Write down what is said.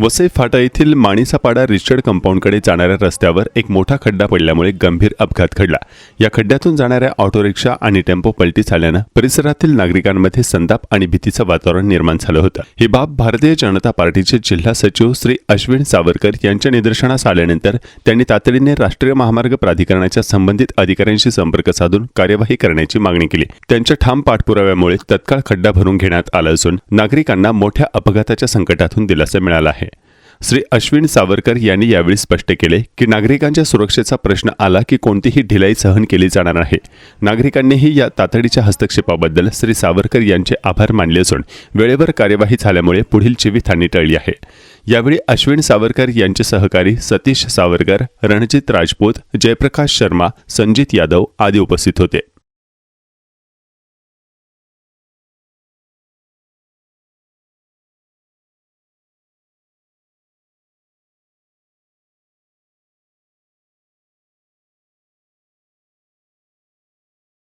वसई फाटा येथील माणिसापाडा रिचर्ड कंपाऊंडकडे जाणाऱ्या रस्त्यावर एक मोठा खड्डा पडल्यामुळे गंभीर अपघात घडला. या खड्ड्यातून जाणाऱ्या ऑटो रिक्षा आणि टेम्पो पलटी झाल्यानं परिसरातील नागरिकांमध्ये संताप आणि भीतीचं वातावरण निर्माण झालं होतं. ही बाब भारतीय जनता पार्टीचे जिल्हा सचिव श्री अश्विन सावरकर यांच्या निदर्शनास आल्यानंतर त्यांनी तातडीने राष्ट्रीय महामार्ग प्राधिकरणाच्या संबंधित अधिकाऱ्यांशी संपर्क साधून कार्यवाही करण्याची मागणी केली. त्यांच्या ठाम पाठपुराव्यामुळे तत्काळ खड्डा भरून घेण्यात आला असून नागरिकांना मोठ्या अपघाताच्या संकटातून दिलासा मिळाला आहे. श्री अश्विन सावरकर यांनी यावेळी स्पष्ट केले की नागरिकांच्या सुरक्षेचा प्रश्न आला की कोणतीही ढिलाई सहन केली जाणार नाही. नागरिकांनीही या तातडीच्या हस्तक्षेपाबद्दल श्री सावरकर यांचे आभार मानले असून वेळेवर कार्यवाही झाल्यामुळे पुढील जीवितहानी टळली आहे. यावेळी अश्विन सावरकर यांचे सहकारी सतीश सावरकर रणजित राजपूत जयप्रकाश शर्मा संजित यादव आदी उपस्थित होते.